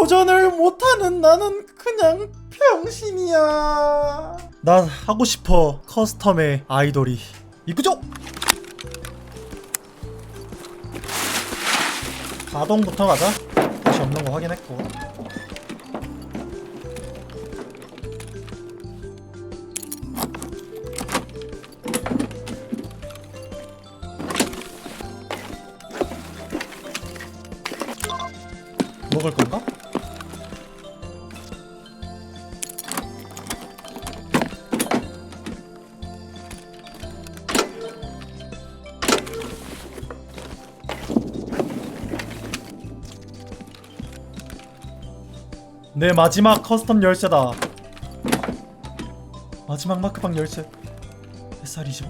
도전을 못하는 나는 그냥 병신이야. 난 하고 싶어 커스텀의 아이돌이 이끄죠. 가동부터 가자. 다시 없는 거 확인했고. 먹을 건가? 내 마지막 커스텀 열쇠다. 마지막 마크방 열쇠. 햇살이죠.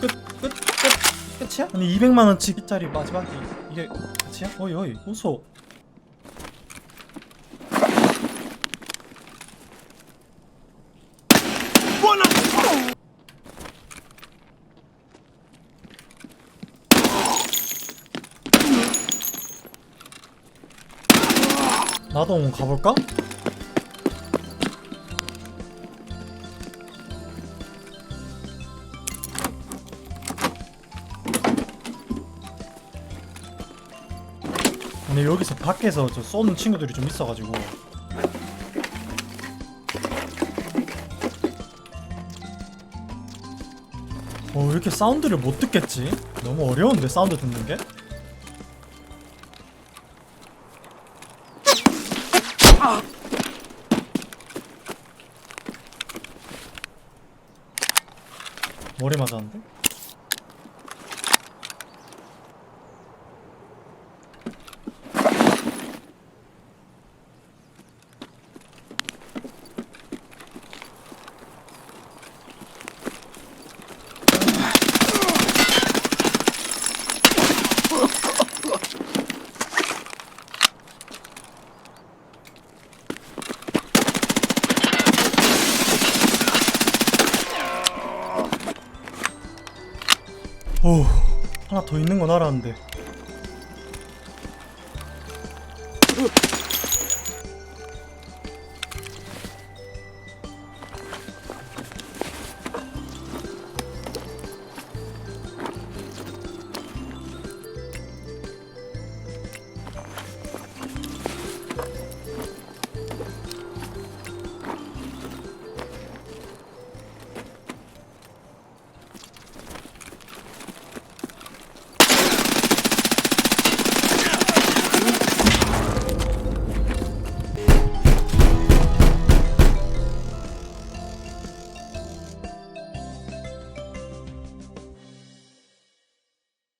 끝, 끝, 끝, 끝, 끝이야? 아니 200만 원치짜리 마지막이 이게 끝이야? 어이 어이 웃어. 나도 한번 가볼까? 근데 여기서 밖에서 저 쏘는 친구들이 좀 있어가지고 어, 왜 이렇게 사운드를 못 듣겠지? 너무 어려운데 사운드 듣는 게? 머리 맞았는데? 오 하나 더 있는 건 알았는데